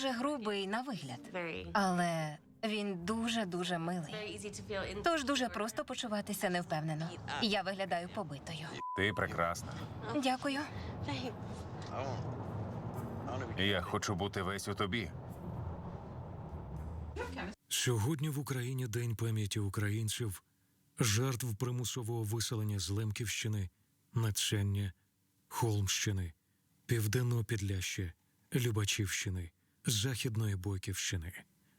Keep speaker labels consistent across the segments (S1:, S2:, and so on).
S1: дуже грубий на вигляд, але він дуже дуже милий. Тож дуже просто почуватися невпевнено. Я виглядаю побитою.
S2: Ти прекрасна.
S1: Дякую.
S2: Я хочу бути весь у тобі.
S3: Сьогодні в Україні День пам'яті українців, жертв примусового виселення з Лемківщини, Нацення, Холмщини, Південного Підляща, Любачівщини, Західної Бойківщини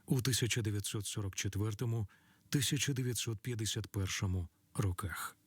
S3: у 1944-1951 роках.